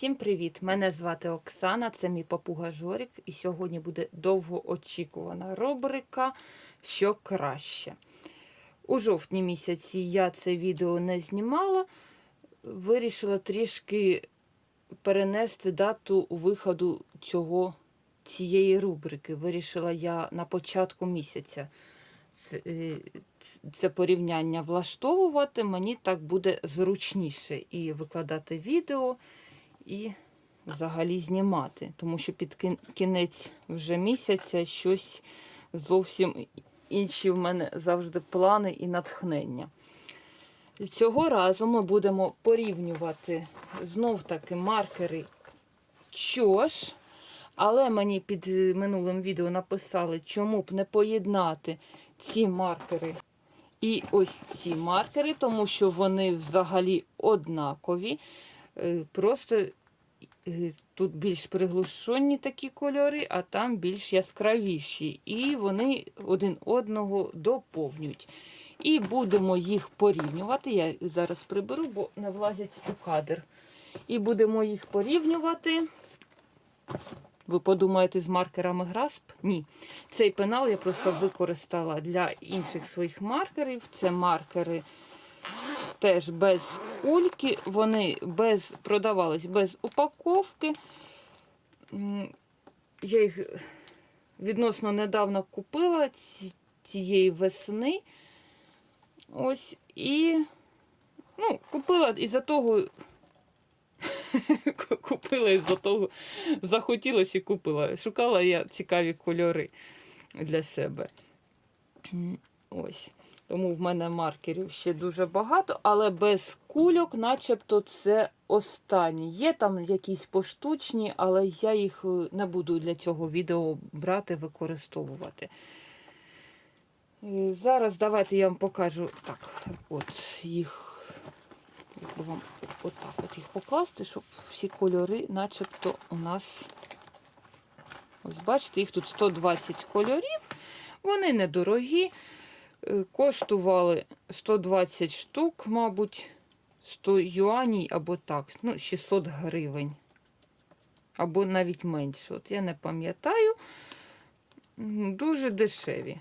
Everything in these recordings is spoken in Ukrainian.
Всім привіт! Мене звати Оксана, це мій папуга Жорік, і сьогодні буде довгоочікувана рубрика Що краще. У жовтні місяці я це відео не знімала, вирішила трішки перенести дату виходу цього, цієї рубрики. Вирішила я на початку місяця е, це порівняння влаштовувати, мені так буде зручніше і викладати відео, і взагалі знімати. Тому що під кінець вже місяця щось зовсім інші в мене завжди плани і натхнення. Цього разу ми будемо порівнювати знов таки маркери ЧОШ. Але мені під минулим відео написали, чому б не поєднати ці маркери і ось ці маркери, тому що вони взагалі однакові. Е, Просто е, тут більш приглушені такі кольори, а там більш яскравіші. І вони один одного доповнюють. І будемо їх порівнювати. Я зараз приберу, бо не влазять у кадр. І будемо їх порівнювати. Ви подумаєте з маркерами Грасп? Ні. Цей пенал я просто використала для інших своїх маркерів. Це маркери теж без кульки, вони без, продавались без упаковки. Я їх відносно недавно купила цієї весни. Ось і ну, купила із-за того. Купила із-за того, захотілося і купила. Шукала я цікаві кольори для себе. Ось. Тому в мене маркерів ще дуже багато, але без кульок, начебто, це останні. Є там якісь поштучні, але я їх е, не буду для цього відео брати, використовувати. Е, Зараз давайте я вам покажу так, от їх. Якби вам отак от їх покласти, щоб всі кольори, начебто, у нас. Ось бачите, їх тут 120 кольорів. Вони недорогі. Е, Коштували 120 штук, мабуть, 100 юаній або так, ну, 600 гривень. Або навіть менше. От я не пам'ятаю. Дуже дешеві.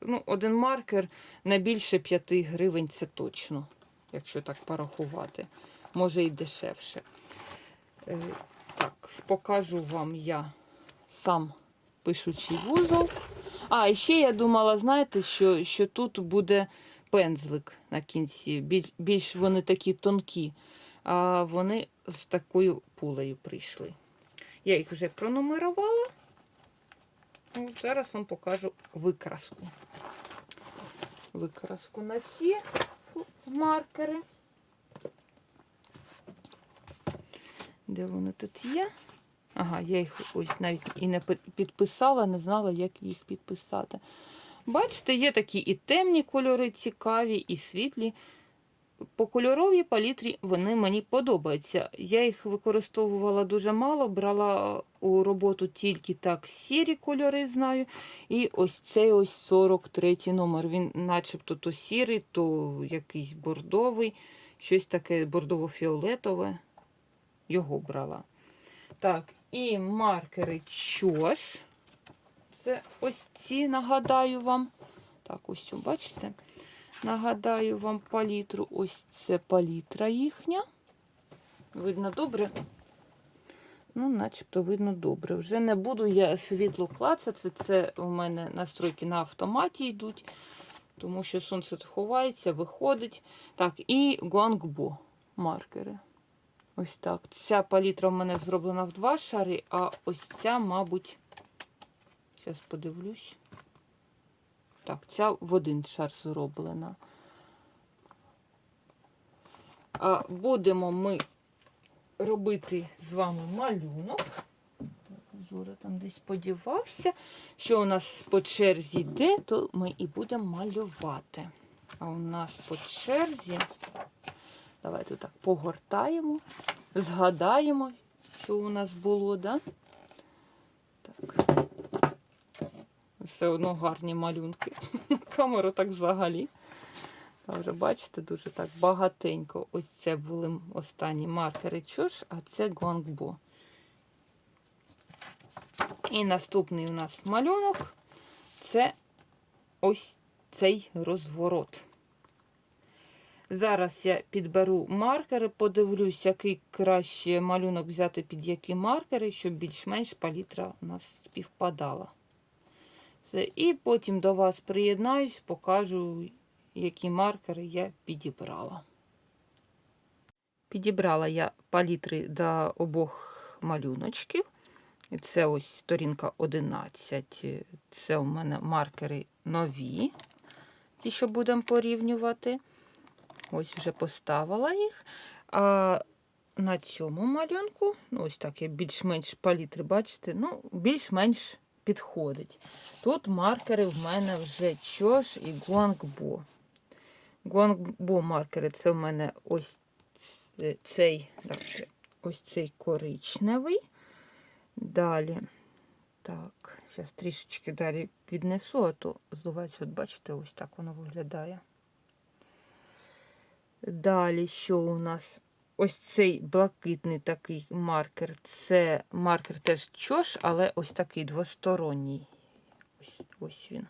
Ну, один маркер не більше 5 гривень, це точно, якщо так порахувати. Може і дешевше. Е, Так, покажу вам я сам пишучий вузол. А, і ще я думала, знаєте, що, що тут буде пензлик на кінці. Більш, більш вони такі тонкі, а вони з такою пулею прийшли. Я їх вже пронумерувала. От Зараз вам покажу викраску. Викраску на ці маркери. Де вони тут є? Ага, я їх ось навіть і не підписала, не знала, як їх підписати. Бачите, є такі і темні кольори цікаві, і світлі. По кольоровій палітрі вони мені подобаються. Я їх використовувала дуже мало, брала у роботу тільки так сірі кольори, знаю. І ось цей ось 43 номер. Він начебто то сірий, то якийсь бордовий, щось таке бордово-фіолетове. Його брала. Так, і маркери ЧОШ. Це ось ці, нагадаю вам. Так, ось бачите? Нагадаю вам палітру. Ось це палітра їхня. Видно добре? Ну, начебто видно добре. Вже не буду я світло клацати. Це у мене настройки на автоматі йдуть, тому що сонце ховається, виходить. Так, і гуангбо маркери. Ось так. Ця палітра в мене зроблена в два шари, а ось ця, мабуть, зараз подивлюсь. Так, ця в один шар зроблена. А будемо ми робити з вами малюнок. Жора там десь подівався. Що у нас по черзі йде, то ми і будемо малювати. А у нас по черзі. Давайте так погортаємо, згадаємо, що у нас було, да? Так. Все одно гарні малюнки. Камера так взагалі. Вже бачите, дуже так багатенько. Ось це були останні маркери чуш, а це гонгбо. І наступний у нас малюнок це ось цей розворот. Зараз я підберу маркери, подивлюсь, який краще малюнок взяти під які маркери, щоб більш-менш палітра у нас співпадала. Все. І потім до вас приєднаюсь, покажу, які маркери я підібрала. Підібрала я палітри до обох малюночків. Це ось сторінка 11. Це у мене маркери нові, ті, що будемо порівнювати. Ось вже поставила їх. А на цьому малюнку, ну ось так, я більш-менш палітри, бачите, ну, більш-менш підходить. Тут маркери в мене вже чош і гуангбо. Гуангбо маркери це в мене ось цей, так, ось цей коричневий. Далі. Так, зараз трішечки далі віднесу, а то зливається, от бачите, ось так воно виглядає. Далі, що у нас? Ось цей блакитний такий маркер. Це маркер теж чош, але ось такий двосторонній. Ось, ось він.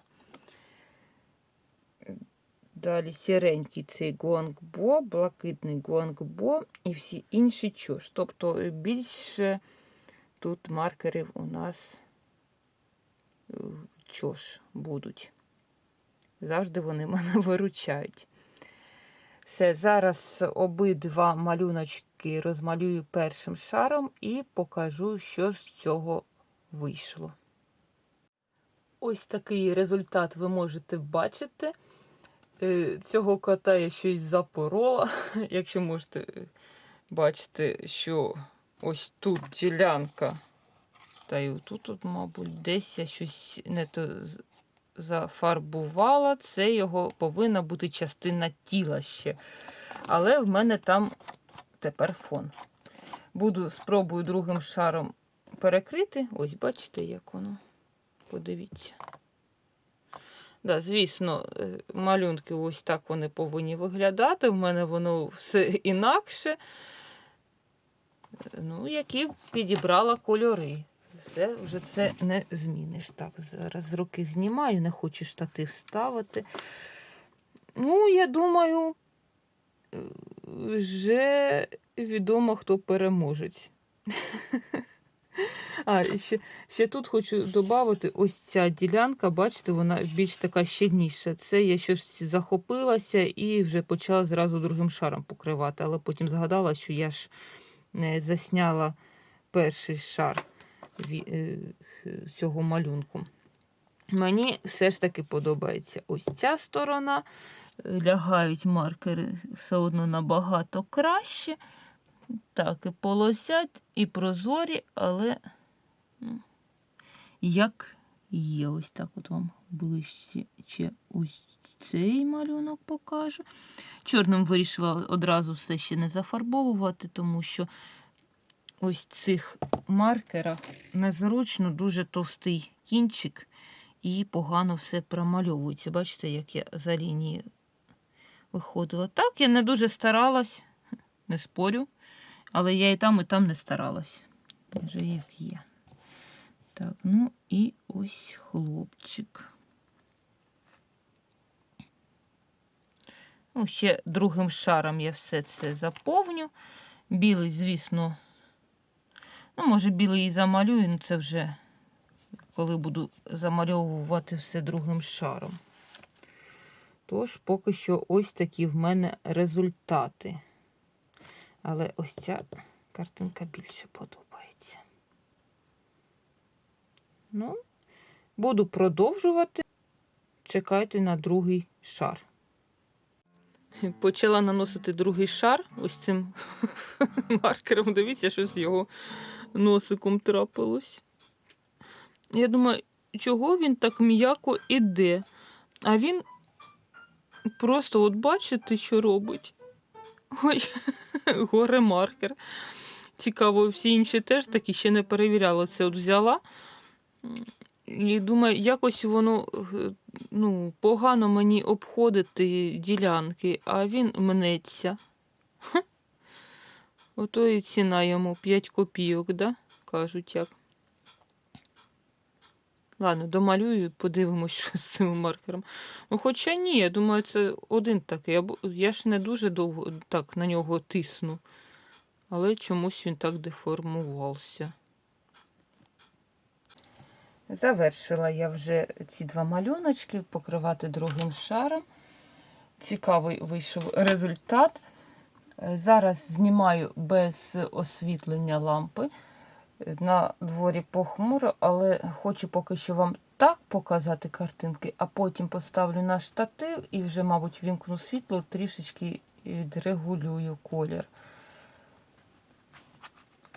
Далі сіренький цей гуангбо, блакитний гуангбо і всі інші чош. Тобто більше тут маркерів у нас е, чош будуть. Завжди вони мене виручають. Все, зараз обидва малюночки розмалюю першим шаром і покажу, що з цього вийшло. Ось такий результат ви можете бачити. Е, Цього кота я щось запорола. Якщо можете е, бачити, що ось тут ділянка. Та й тут, мабуть, десь я щось не то зафарбувала. Це його повинна бути частина тіла ще. Але в мене там тепер фон. Буду спробую другим шаром перекрити. Ось, бачите, як воно. Подивіться. Да, звісно, е, малюнки ось так вони повинні виглядати. В мене воно все інакше. Ну, які підібрала кольори. Все, вже це не зміниш. Так, зараз руки знімаю, не хочу штатив ставити. Ну, я думаю, е, вже відомо, хто переможець. А, ще, ще тут хочу додати ось ця ділянка, бачите, вона більш така щільніша. Це я щось захопилася і вже почала зразу другим шаром покривати, але потім згадала, що я ж не засняла перший шар е, цього малюнку. Мені все ж таки подобається ось ця сторона. Е, Лягають маркери все одно набагато краще. Так, і полосять, і прозорі, але як є, ось так от вам ближче ще ось цей малюнок покажу. Чорним вирішила одразу все ще не зафарбовувати, тому що ось цих маркерах незручно дуже товстий кінчик і погано все промальовується. Бачите, як я за лінії виходила. Так, я не дуже старалась, не спорю. Але я і там, і там не старалась. Вже як є. Так, ну і ось хлопчик. Ну, ще другим шаром я все це заповню. Білий, звісно, ну, може, білий і замалюю, ну це вже коли буду замальовувати все другим шаром. Тож, поки що ось такі в мене результати. Але ось ця картинка більше подобається. Ну, буду продовжувати. Чекайте на другий шар. Почала наносити другий шар ось цим маркером. Дивіться, що з його носиком трапилось. Я думаю, чого він так м'яко іде? А він просто, от бачите, що робить? Ой, горе маркер. Цікаво, всі інші теж такі ще не перевіряла. Це от взяла. І думаю, якось воно е, ну, погано мені обходити ділянки, а він мнеться. Ото і ціна йому 5 копійок, да? кажуть як. Ладно, домалюю, подивимось, що з цим маркером. Ну, хоча ні, я думаю, це один такий. Я ж не дуже довго так на нього тисну. Але чомусь він так деформувався. Завершила я вже ці два малюночки, покривати другим шаром. Цікавий вийшов результат. Е, Зараз знімаю без освітлення лампи. На дворі похмуро, але хочу поки що вам так показати картинки, а потім поставлю на штатив і вже, мабуть, вімкну світло, трішечки відрегулюю колір.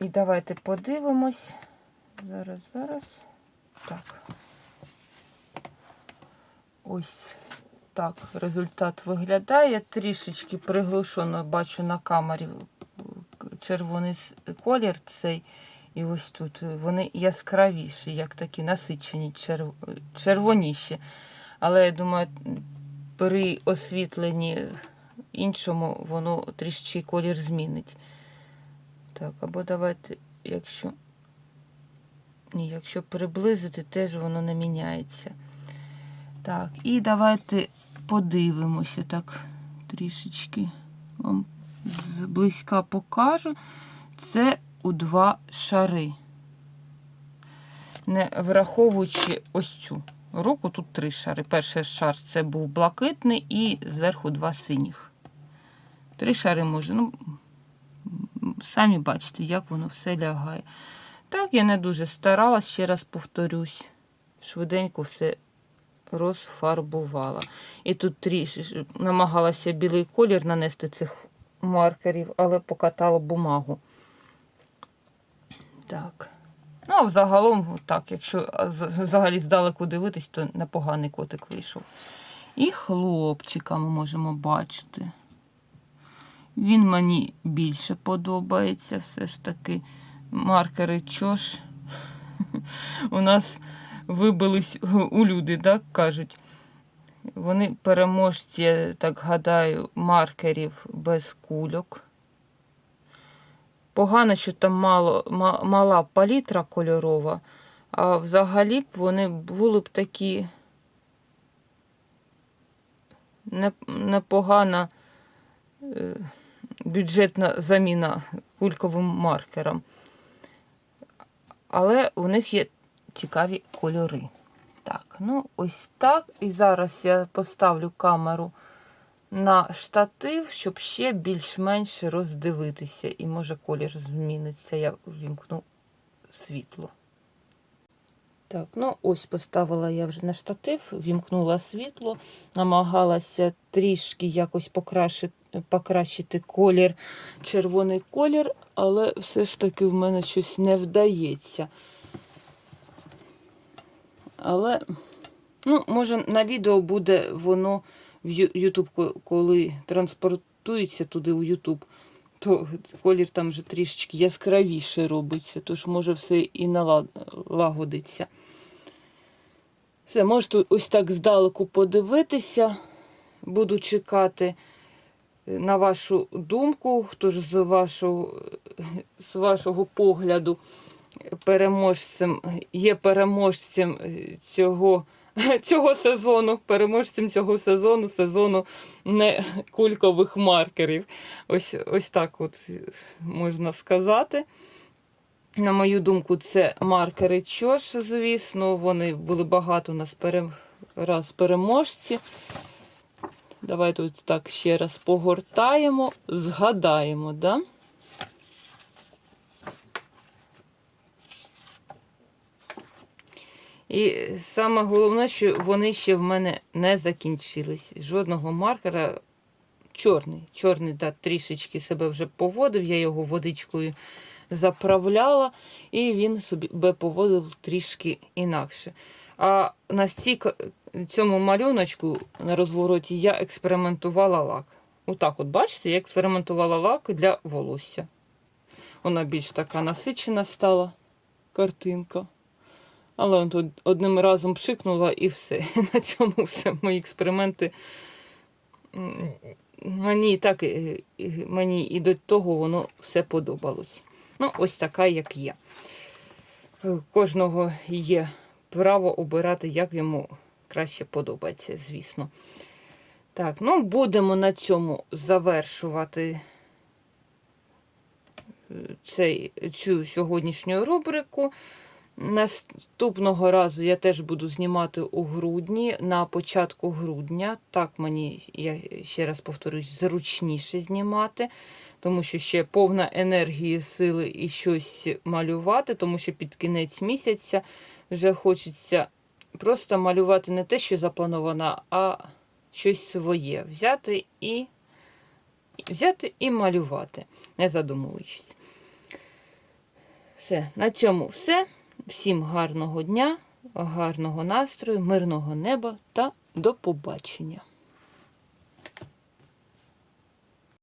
І давайте подивимось. Зараз, зараз. Так. Ось так результат виглядає. Трішечки приглушено бачу на камері червоний колір цей. І ось тут вони яскравіші, як такі насичені, черв... червоніші. Але я думаю, при освітленні іншому воно трішки колір змінить. Так, або давайте, якщо. Ні, якщо приблизити, теж воно не міняється. Так, і давайте подивимося так трішечки. Вам зблизька покажу. Це у два шари. Не враховуючи ось цю руку, тут три шари. Перший шар це був блакитний і зверху два синіх. Три шари може. Ну, самі бачите, як воно все лягає. Так, я не дуже старалась, ще раз повторюсь. Швиденько все розфарбувала. І тут трішки намагалася білий колір нанести цих маркерів, але покатала бумагу. Так. Ну, а взагалом, так, якщо взагалі здалеку дивитись, то непоганий котик вийшов. І хлопчика ми можемо бачити. Він мені більше подобається, все ж таки. Маркери чош. У нас вибились у люди, так кажуть. Вони переможці, я так гадаю, маркерів без кульок. Погано, що там мало, ма- мала палітра кольорова, а взагалі б вони були б такі непогана е, бюджетна заміна кульковим маркерам. Але у них є цікаві кольори. Так, ну ось так. І зараз я поставлю камеру на штатив, щоб ще більш-менш роздивитися. І може колір зміниться. Я вімкну світло. Так, ну ось поставила я вже на штатив, вімкнула світло, намагалася трішки якось покращити, покращити колір, червоний колір, але все ж таки в мене щось не вдається. Але, ну, може, на відео буде воно в Ютуб, коли транспортується туди у Ютуб, то колір там вже трішечки яскравіше робиться, тож може все і налагодиться. Все, можете ось так здалеку подивитися. Буду чекати е, на вашу думку, хто ж з вашого, з вашого погляду переможцем, є переможцем е, цього, цього сезону, переможцем цього сезону, сезону не кулькових маркерів. Ось, ось так от е, можна сказати. На мою думку, це маркери Чош, звісно. Вони були багато у нас пере... раз переможці. Давайте так ще раз погортаємо, згадаємо, да? І саме головне, що вони ще в мене не закінчились. Жодного маркера чорний. Чорний да, трішечки себе вже поводив, я його водичкою заправляла, і він собі поводив трішки інакше. А на цьому малюночку на розвороті я експериментувала лак. Отак, от бачите, я експериментувала лак для волосся. Вона більш така насичена стала картинка. Але тут одним разом пшикнула і все. На цьому все. Мої експерименти. Мені і так мені і до того воно все подобалось. Ну, ось така, як є. Е, Кожного є право обирати, як йому краще подобається, звісно. Так, ну будемо на цьому завершувати е, цей, цю сьогоднішню рубрику. Наступного разу я теж буду знімати у грудні, на початку грудня. Так мені, я ще раз повторюсь, зручніше знімати, тому що ще повна енергії, сили і щось малювати, тому що під кінець місяця вже хочеться просто малювати не те, що заплановано, а щось своє. Взяти і, взяти і малювати, не задумуючись. Все, на цьому все. Всім гарного дня, гарного настрою, мирного неба та до побачення.